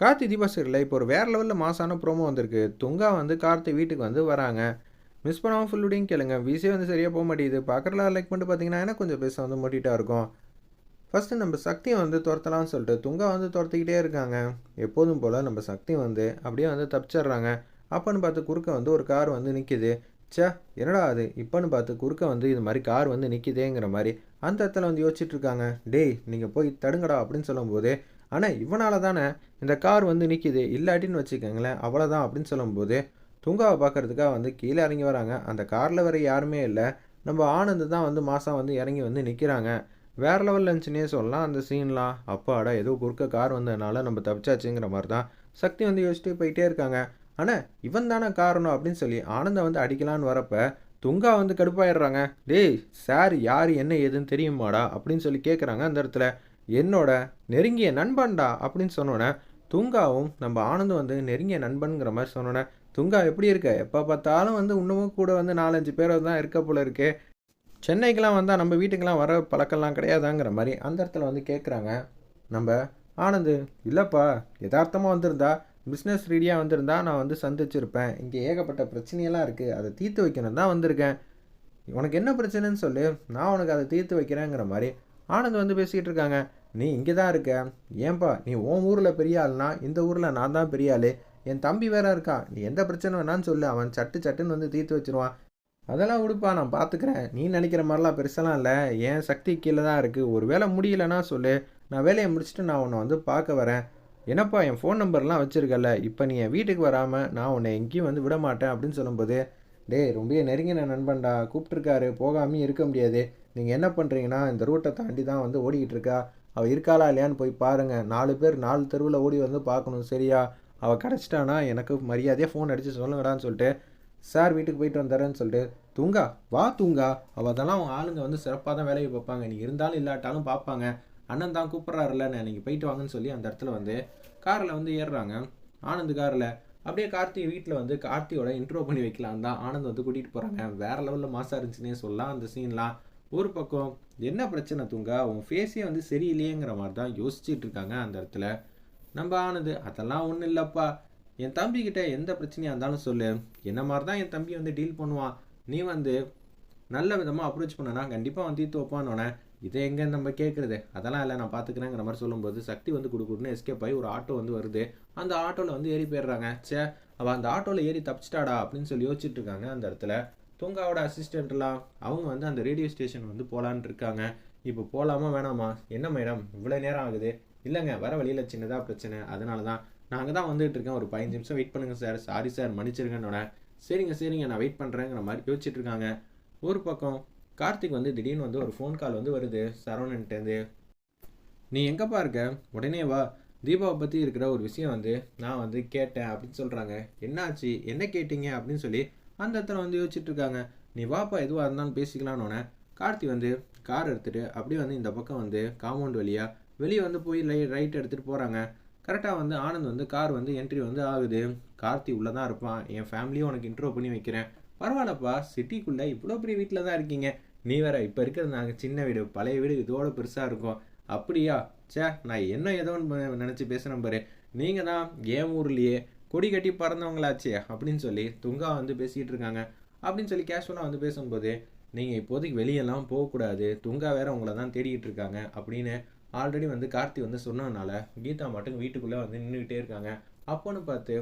கார்த்தி தீபா இப்போ ஒரு வேறு லெவலில் மாசான ப்ரோமோ வந்திருக்கு. துங்கா வந்து கார்த்தி வீட்டுக்கு வந்து வராங்க. மிஸ் பண்ணாமல் ஃபுல்லுடையும் கேளுங்க. விசே வந்து சரியாக போக மாட்டேங்குது. பார்க்குறலாம் லைக் பண்ணிட்டு பார்த்தீங்கன்னா எனக்கு கொஞ்சம் பேச வந்து மோட்டிட்டாக இருக்கும். ஃபஸ்ட்டு நம்ம சக்தியை வந்து துரத்தலாம்னு சொல்லிட்டு துங்கா வந்து துரத்திக்கிட்டே இருக்காங்க. எப்போதும் போல் நம்ம சக்தி வந்து அப்படியே வந்து தப்பிச்சிடுறாங்க. அப்போன்னு பார்த்து குறுக்க வந்து ஒரு கார் வந்து நிற்கிது சே என்னடா அது? இப்போன்னு பார்த்து குறுக்க வந்து இது மாதிரி கார் வந்து நிற்கிதேங்கிற மாதிரி அந்த இடத்துல வந்து யோசிச்சுட்டு இருக்காங்க. டேய் நீங்கள் போய் தடுங்கடா அப்படின்னு சொல்லும்போது ஆனால் இவனால் தானே இந்த கார் வந்து நிற்கிது இல்லாட்டின்னு வச்சுக்கோங்களேன் அவ்வளோதான் அப்படின்னு சொல்லும்போது துங்காவை பார்க்குறதுக்காக வந்து கீழே இறங்கி வராங்க. அந்த காரில் வேறு யாருமே இல்லை. நம்ம ஆனந்த் தான் வந்து மாதம் வந்து இறங்கி வந்து நிற்கிறாங்க வேறு லெவலில் இருந்துச்சுன்னே சொல்லலாம். அந்த சீன்லாம் அப்பாடா ஏதோ குறுக்க கார் வந்ததுனால நம்ம தப்பிச்சாச்சுங்கிற மாதிரி தான் சக்தி வந்து யோசிச்சுட்டு போயிட்டே இருக்காங்க. ஆனால் இவன் தானே காரணம் அப்படின்னு சொல்லி ஆனந்தை வந்து அடிக்கலான்னு வரப்போ துங்கா வந்து கடுப்பாயிடுறாங்க. டேய் சார் யார் என்ன ஏதுன்னு தெரியுமாடா அப்படின்னு சொல்லி கேட்குறாங்க அந்த இடத்துல. என்னோட நெருங்கிய நண்பன்டா அப்படின்னு சொன்னோன்னே துங்காவும் நம்ம ஆனந்தும் வந்து நெருங்கிய நண்பனுங்கிற மாதிரி சொன்னோன்னே துங்கா எப்படி இருக்க? எப்போ பார்த்தாலும் வந்து இன்னமும் கூட வந்து நாலஞ்சு பேர் தான் இருக்க போல இருக்கு. சென்னைக்கெலாம் வந்தால் நம்ம வீட்டுக்கெலாம் வர பழக்கம்லாம் கிடையாதாங்கிற மாதிரி அந்த இடத்துல வந்து கேட்குறாங்க நம்ம ஆனந்து இல்லைப்பா யதார்த்தமாக வந்திருந்தா பிஸ்னஸ் ரீதியாக வந்திருந்தா நான் வந்து சந்திச்சிருப்பேன். இங்கே ஏகப்பட்ட பிரச்சனையெல்லாம் இருக்குது அதை தீர்த்து வைக்கணும் தான் வந்திருக்கேன். உனக்கு என்ன பிரச்சனைன்னு சொல்லு. நான் உனக்கு அதை தீர்த்து வைக்கிறேங்கிற மாதிரி ஆனந்த் வந்து பேசிக்கிட்டு இருக்காங்க. நீ இங்கே தான் இருக்க. ஏன்பா நீ உன் ஊரில் பெரிய ஆள்னா இந்த ஊரில் நான் தான் பெரிய ஆள். என் தம்பி வேற இருக்கான். நீ எந்த பிரச்சனை வேணான்னு சொல்லு. அவன் சட்டு சட்டுன்னு வந்து தீர்த்து வச்சிருவான். அதெல்லாம் விடுப்பா நான் பார்த்துக்கிறேன் நீ நினைக்கிற மாதிரிலாம் பெருசெல்லாம் இல்லை. என் சக்தி கீழே தான் இருக்குது ஒரு வேலை முடியலன்னா சொல்லு. நான் வேலையை முடிச்சுட்டு நான் உன்னை வந்து பார்க்க வரேன். என்னப்பா என் ஃபோன் நம்பர்லாம் வச்சுருக்கல இப்போ நீ என் வீட்டுக்கு வராமல் நான் உன்னை எங்கேயும் வந்து விட மாட்டேன் அப்படின்னு சொல்லும்போது டேய் ரொம்ப நெருங்கின நண்பன்டா. கூப்பிட்ருக்காரு போகாமையும் இருக்க முடியாது. நீங்கள் என்ன பண்ணுறீங்கன்னா இந்த ரூட்டை தாண்டி தான் வந்து ஓடிக்கிட்டு இருக்கா? அவள் இருக்காளா இல்லையான்னு போய் பாருங்கள் நாலு பேர் நாலு தெருவில் ஓடி வந்து பார்க்கணும். சரியா? அவள் கிடச்சிட்டானா? எனக்கு மரியாதையாக ஃபோன் அடித்து சொல்லுங்கடான்னு சொல்லிட்டு சார் வீட்டுக்கு போயிட்டு வந்துடுறேன்னு சொல்லிட்டு தூங்கா வா தூங்கா. அவள் அதெல்லாம் அவங்க ஆளுங்க வந்து சிறப்பாக தான் வேலையை பார்ப்பாங்க. நீ இருந்தாலும் இல்லாட்டாலும் பார்ப்பாங்க. அண்ணன் தான் கூப்பிட்றாருல நான் நீங்கள் போயிட்டு வாங்கன்னு சொல்லி அந்த இடத்துல வந்து காரில் வந்து ஏறுறாங்க. ஆனந்த் காரில். அப்படியே கார்த்தி வீட்டில் வந்து கார்த்தியோட இன்ட்ரோ பண்ணி வைக்கலாம் தான் ஆனந்த் வந்து கூட்டிகிட்டு போகிறாங்க வேறு லெவலில் மாசாக இருந்துச்சுன்னே சொல்லலாம். அந்த சீன்லாம் ஒரு பக்கம் என்ன பிரச்சனை தூங்கா? உன் ஃபேஸே வந்து சரியில்லையேங்கிற மாதிரி தான் யோசிச்சுட்டு இருக்காங்க அந்த இடத்துல. நம்ம ஆனது அதெல்லாம் ஒன்றும் இல்லைப்பா. என் தம்பிக்கிட்ட எந்த பிரச்சனையாக இருந்தாலும் சொல்லு. என்ன மாதிரி தான் என் தம்பி வந்து டீல் பண்ணுவான். நீ வந்து நல்ல விதமாக அப்ரோச் பண்ணனா கண்டிப்பாக வந்து தீர்த்து வைப்பான்னு இதை எங்கே நம்ம கேட்குறது? அதெல்லாம் இல்லை நான் பார்த்துக்கிறேங்கிற மாதிரி சொல்லும்போது சக்தி வந்து கொடுக்குன்னு எஸ்கேப் ஆகி ஒரு ஆட்டோ வந்து வருது. அந்த ஆட்டோவில் வந்து ஏறி போயிடுறாங்க. சே அவள் அந்த ஆட்டோவில் ஏறி தப்பிச்சிட்டாடா? அப்படின்னு சொல்லி யோசிச்சுட்டு இருக்காங்க அந்த இடத்துல. தூங்காவோட அசிஸ்டண்ட்லாம் அவங்க வந்து அந்த ரேடியோ ஸ்டேஷன் வந்து போகலான் இருக்காங்க. இப்போ போகலாமா வேணாமா? என்ன மேடம் இவ்வளோ நேரம் ஆகுது. இல்லைங்க வர வழியில் சின்னதாக பிரச்சனை. அதனால தான் நாங்கள் தான் வந்துட்டு இருக்கேன். ஒரு பதினஞ்சு நிமிஷம் வெயிட் பண்ணுங்கள் சார் சாரி சார் மன்னிச்சிருங்கன்னொட சரிங்க சரிங்க. நான் வெயிட் பண்ணுறேங்கிற மாதிரி யோசிச்சுட்டு இருக்காங்க. ஒரு பக்கம் கார்த்திக் வந்து திடீர்னு வந்து ஒரு ஃபோன் கால் வந்து வருது. சரவணன்ட்டேருந்து நீ எங்கேப்பா இருக்க? உடனே வா. தீபாவை பற்றி இருக்கிற ஒரு விஷயம் வந்து நான் வந்து கேட்டேன் அப்படின்னு சொல்கிறாங்க என்னாச்சு? என்ன கேட்டீங்க? அப்படின்னு சொல்லி அந்த இடத்துல வந்து யோசிச்சுட்டு இருக்காங்க. நீ வாப்பா எதுவாக இருந்தாலும் பேசிக்கலான்னு கார்த்தி வந்து கார் எடுத்துகிட்டு அப்படியே வந்து இந்த பக்கம் வந்து காம்பவுண்ட் வழியாக வெளியே வந்து போய் லை ரைட் எடுத்துகிட்டு போகிறாங்க கரெக்டாக வந்து ஆனந்த் வந்து கார் வந்து என்ட்ரி வந்து ஆகுது. கார்த்தி உள்ளே தான் இருப்பான். என் ஃபேமிலியும் உனக்கு இன்ட்ரோ பண்ணி வைக்கிறேன். பரவாயில்லப்பா சிட்டிக்குள்ளே இவ்வளோ பெரிய வீட்டில் தான் இருக்கீங்க. நீ வேற இப்போ இருக்கிறது நாங்கள் சின்ன வீடு பழைய வீடு இதோட பெருசாக இருக்கும். அப்படியா? சே நான் என்ன ஏதோ நினச்சி பேசுகிறேன் பாரு. நீங்கள் தான் என் ஊர்லேயே கொடி கட்டி பறந்தவங்களாச்சே அப்படின்னு சொல்லி துங்கா வந்து பேசிகிட்டு இருக்காங்க. அப்படின்னு சொல்லி கேஷுவலாக வந்து பேசும்போது நீங்கள் இப்போதைக்கு வெளியெல்லாம் போகக்கூடாது. துங்கா வேற உங்களை தான் தேடிக்கிட்டு இருக்காங்க. அப்படின்னு ஆல்ரெடி வந்து கார்த்தி வந்து சொன்னதுனால கீதா மட்டும் வீட்டுக்குள்ளே வந்து நின்றுக்கிட்டே இருக்காங்க. அப்போன்னு பார்த்து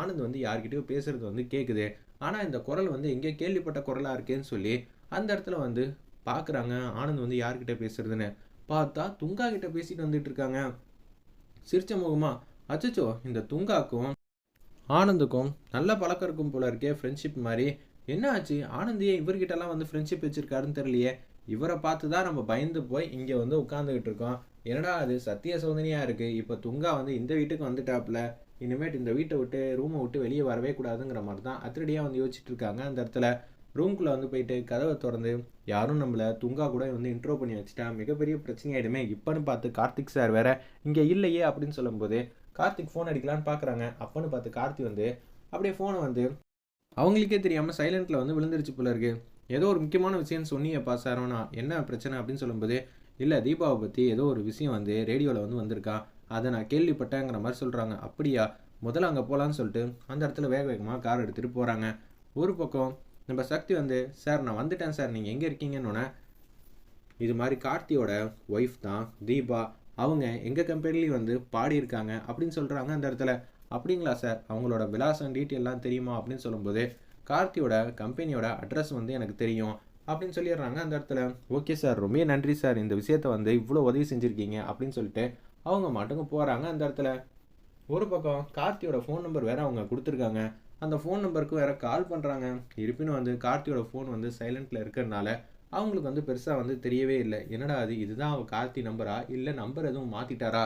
ஆனந்த் வந்து யார்கிட்டயோ பேசுறது வந்து கேட்குது ஆனால் இந்த குரல் வந்து எங்கேயோ கேள்விப்பட்ட குரலாக இருக்கேன்னு சொல்லி அந்த இடத்துல வந்து பார்க்குறாங்க ஆனந்த் வந்து யார்கிட்ட பேசுறதுன்னு. பார்த்தா துங்கா கிட்ட பேசிட்டு வந்துட்டு இருக்காங்க. சிரிச்ச முகமா அச்சச்சோ இந்த துங்காக்கும் ஆனந்துக்கும் நல்ல பழக்கம் இருக்கும் போல இருக்கே ஃப்ரெண்ட்ஷிப் மாதிரி என்ன ஆச்சு ஆனந்தியே இவர்கிட்டலாம் வந்து ஃப்ரெண்ட்ஷிப் வச்சுருக்காருன்னு தெரியலையே. இவரை பார்த்து தான் நம்ம பயந்து போய் இங்கே வந்து உட்காந்துக்கிட்டு இருக்கோம். என்னடா அது? சத்திய சோதனையாக இருக்குது இப்போ துங்கா வந்து இந்த வீட்டுக்கு வந்துட்டாப்புல. இனிமேட்டு இந்த வீட்டை விட்டு ரூமை விட்டு வெளியே வரவே கூடாதுங்கிற மாதிரி தான் அதிரடியாக வந்து யோசிச்சுட்டு இருக்காங்க அந்த இடத்துல. ரூம்குள்ளே வந்து போயிட்டு கதவை திறந்து யாரும் நம்மளை துங்கா கூட வந்து இன்ட்ரோ பண்ணி வச்சுட்டா மிகப்பெரிய பிரச்சனையாயிடுமே. இப்போன்னு பார்த்து கார்த்திக் சார் வேற இங்கே இல்லையே அப்படின்னு சொல்லும்போது கார்த்திக் ஃபோன் அடிக்கலான்னு பார்க்குறாங்க அப்போன்னு பார்த்து கார்த்தி வந்து அப்படியே ஃபோனை வந்து அவங்களுக்கே தெரியாமல் சைலண்ட்டில் வந்து விழுந்துருச்சு போல இருக்கு. ஏதோ ஒரு முக்கியமான விஷயம் சொன்னியப்பா சாரோனா என்ன பிரச்சனை அப்படின்னு சொல்லும்போது இல்லை தீபாவை பற்றி ஏதோ ஒரு விஷயம் வந்து ரேடியோவில் வந்து வந்திருக்கா. அதை நான் கேள்விப்பட்டேங்கிற மாதிரி சொல்கிறாங்க அப்படியா? முதல்ல அங்கே போகலான்னு சொல்லிட்டு அந்த இடத்துல வேக வேகமாக கார் எடுத்துகிட்டு போகிறாங்க ஒரு பக்கம் நம்ம சக்தி வந்து சார் நான் வந்துட்டேன் சார். நீங்கள் எங்கே இருக்கீங்கன்னு இது மாதிரி கார்த்தியோட ஒய்ஃப் தான் தீபா. அவங்க எங்கள் கம்பெனிலையும் வந்து பாடியிருக்காங்க அப்படின்னு சொல்கிறாங்க அந்த இடத்துல. அப்படிங்களா சார் அவங்களோட விலாசம் டீட்டெயிலாம் தெரியுமா அப்படின்னு சொல்லும்போது கார்த்தியோட கம்பெனியோட அட்ரஸ் வந்து எனக்கு தெரியும் அப்படின்னு சொல்லிடுறாங்க அந்த இடத்துல. ஓகே சார் ரொம்ப நன்றி சார் இந்த விஷயத்த வந்து இவ்வளோ உதவி செஞ்சுருக்கீங்க அப்படின்னு சொல்லிட்டு அவங்க மட்டுங்க போகிறாங்க அந்த இடத்துல. ஒரு பக்கம் கார்த்தியோட ஃபோன் நம்பர் வேறு அவங்க கொடுத்துருக்காங்க. அந்த ஃபோன் நம்பருக்கு வேறு கால் பண்ணுறாங்க இருப்பினும் வந்து கார்த்தியோட ஃபோன் வந்து சைலண்ட்டில் இருக்கிறதுனால அவங்களுக்கு வந்து பெருசாக வந்து தெரியவே இல்லை. என்னடா அது? இதுதான் அவள் கார்த்தி நம்பரா? இல்லை நம்பர் எதுவும் மாற்றிட்டாரா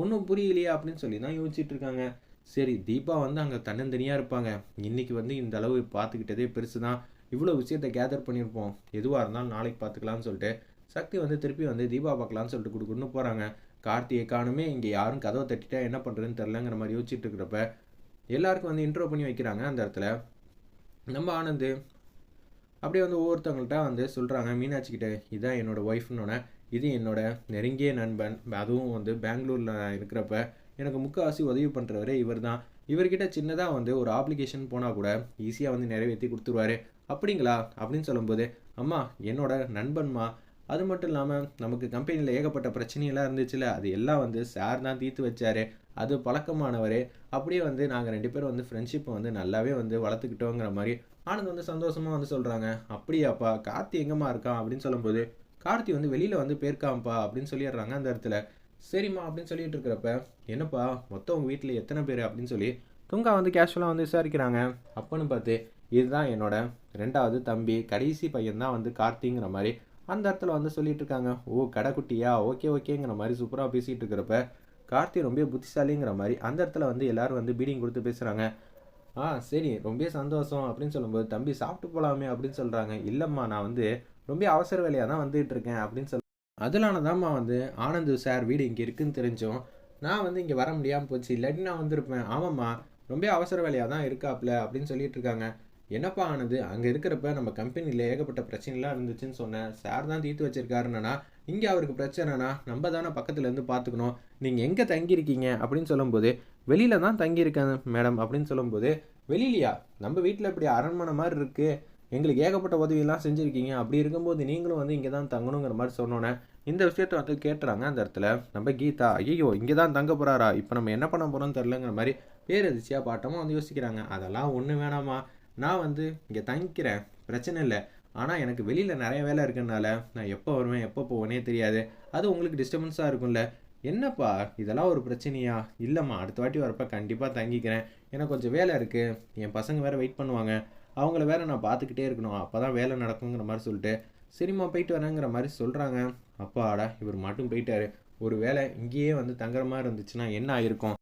ஒன்றும் புரியலையா அப்படின்னு சொல்லி தான் யோசிச்சுட்டு இருக்காங்க. சரி தீபா வந்து அங்கே தன்னந்தனியாக இருப்பாங்க. இன்னைக்கு வந்து இந்த அளவு பார்த்துக்கிட்டதே பெருசு தான் இவ்வளோ விஷயத்த கேதர் பண்ணியிருப்போம். எதுவாக இருந்தாலும் நாளைக்கு பார்த்துக்கலாம்னு சொல்லிட்டு சக்தி வந்து திருப்பி வந்து தீபா பார்க்கலாம்னு சொல்லிட்டு கொடுக்குன்னு போகிறாங்க கார்த்தியை காணுமே இங்கே யாரும் கதவை தட்டிட்டா என்ன பண்ணுறதுன்னு தெரிலங்கிற மாதிரி யோசிச்சுட்டு இருக்கிறப்ப எல்லாருக்கும் வந்து இன்ட்ரோ பண்ணி வைக்கிறாங்க அந்த இடத்துல. நம்ம ஆனந்து அப்படியே வந்து ஒவ்வொருத்தவங்கள்ட்ட வந்து சொல்கிறாங்க மீனாட்சிக்கிட்ட இதான் என்னோடய ஒய்ஃப்னோட இது என்னோட நெருங்கிய நண்பன் அதுவும் வந்து பெங்களூரில் இருக்கிறப்ப எனக்கு முக்கால்வாசி உதவி பண்ணுறவரே இவர் தான் இவர்கிட்ட சின்னதாக வந்து ஒரு ஆப்ளிகேஷன் போனால் கூட ஈஸியாக வந்து நிறைவேற்றி கொடுத்துருவாரு. அப்படிங்களா? அப்படின்னு சொல்லும்போது அம்மா என்னோட நண்பன்மா. அது மட்டும் இல்லாமல் நமக்கு கம்பெனியில் ஏகப்பட்ட பிரச்சனையெல்லாம் இருந்துச்சுல அது எல்லாம் வந்து சார் தான் தீர்த்து வச்சார். அது பழக்கமானவர். அப்படியே வந்து நாங்கள் ரெண்டு பேரும் வந்து ஃப்ரெண்ட்ஷிப்பை வந்து நல்லாவே வந்து வளர்த்துக்கிட்டோங்கிற மாதிரி ஆனந்த் வந்து சந்தோஷமாக வந்து சொல்கிறாங்க அப்படியாப்பா கார்த்தி எங்கம்மா இருக்கான் அப்படின்னு சொல்லும்போது கார்த்தி வந்து வெளியில் வந்து போயிருக்கான்ப்பா அப்படின்னு சொல்லிடுறாங்க அந்த இடத்துல. சரிம்மா அப்படின்னு சொல்லிட்டு இருக்கிறப்ப என்னப்பா மொத்தம் உங்கள் வீட்டில் எத்தனை பேர்? அப்படின்னு சொல்லி துங்கா வந்து கேஷுவலாக வந்து விசாரிக்கிறாங்க. அப்போன்னு பார்த்து இதுதான் என்னோட ரெண்டாவது தம்பி கடைசி பையன்தான் வந்து கார்த்திங்கிற மாதிரி அந்த இடத்துல வந்து சொல்லிட்டு இருக்காங்க. ஓ கடைக்குட்டியா ஓகே ஓகேங்கிற மாதிரி சூப்பராக பேசிகிட்டு இருக்கிறப்ப கார்த்தி ரொம்ப புத்திசாலிங்கிற மாதிரி அந்த இடத்துல வந்து எல்லாரும் வந்து பீடிங் கொடுத்து பேசுகிறாங்க ஆ சரி ரொம்ப சந்தோஷம் அப்படின்னு சொல்லும்போது தம்பி சாப்பிட்டு போகலாமே அப்படின்னு சொல்கிறாங்க இல்லைம்மா நான் வந்து ரொம்ப அவசர வேலையாக தான் வந்துகிட்டு இருக்கேன் அப்படின்னு சொல் அதனால தான்மா வந்து ஆனந்த் சார் வீடு இங்கே இருக்குன்னு தெரிஞ்சோம் நான் வந்து இங்கே வர முடியாமல் போச்சு இல்லாட்டி நான் வந்திருப்பேன். ஆமாம்மா ரொம்ப அவசர வேலையாக தான் இருக்காப்ல அப்படின்னு சொல்லிட்டு இருக்காங்க. என்னப்பா ஆனது அங்கே இருக்கிறப்ப நம்ம கம்பெனியில் ஏகப்பட்ட பிரச்சனைலாம் இருந்துச்சுன்னு சொன்னேன். சார் தான் தீர்த்து வச்சிருக்காருன்னா இங்கே அவருக்கு பிரச்சனைனா நம்ம தானே பக்கத்துலேருந்து பார்த்துக்கணும். நீங்கள் எங்கே தங்கியிருக்கீங்க? அப்படின்னு சொல்லும்போது வெளியில தான் தங்கியிருக்கேன் மேடம் அப்படின்னு சொல்லும்போது வெளியிலையா? நம்ம வீட்டில் இப்படி அரண்மனை மாதிரி இருக்குது எங்களுக்கு ஏகப்பட்ட உதவியெல்லாம் செஞ்சுருக்கீங்க. அப்படி இருக்கும்போது நீங்களும் வந்து இங்கே தான் தங்கணுங்கிற மாதிரி சொன்னோன்னே இந்த விஷயத்த வந்து கேட்டுறாங்க அந்த இடத்துல நம்ம கீதா ஐயோ இங்கே தான் தங்க போகிறாரா இப்போ நம்ம என்ன பண்ண போகிறோம்னு தெரிலங்கிற மாதிரி பேரதிர்ச்சியாக பாட்டமாக வந்து யோசிக்கிறாங்க. அதெல்லாம் ஒன்றும் வேணாமா? நான் வந்து இங்கே தங்கிக்கிறேன் பிரச்சனை இல்லை. ஆனால் எனக்கு வெளியில் நிறைய வேலை இருக்கனால நான் எப்போ வருவேன் எப்போ போவேனே தெரியாது. அது உங்களுக்கு டிஸ்டர்பன்ஸாக இருக்கும்ல. என்னப்பா இதெல்லாம் ஒரு பிரச்சனையா? இல்லைம்மா அடுத்த வாட்டி வரப்போ கண்டிப்பாக தங்கிக்கிறேன். எனக்கு கொஞ்சம் வேலை இருக்குது என் பசங்க வேறு வெயிட் பண்ணுவாங்க. அவங்கள வேற நான் பார்த்துக்கிட்டே இருக்கணும். அப்போ தான் வேலை நடக்குங்கிற மாதிரி சொல்லிட்டு சரிம்மா போயிட்டு வரேங்கிற மாதிரி சொல்கிறாங்க அப்பாடா இவர் மட்டும் போயிட்டாரு. ஒரு வேலை இங்கேயே வந்து தங்குற மாதிரி இருந்துச்சுன்னா என்ன ஆயிருக்கும்?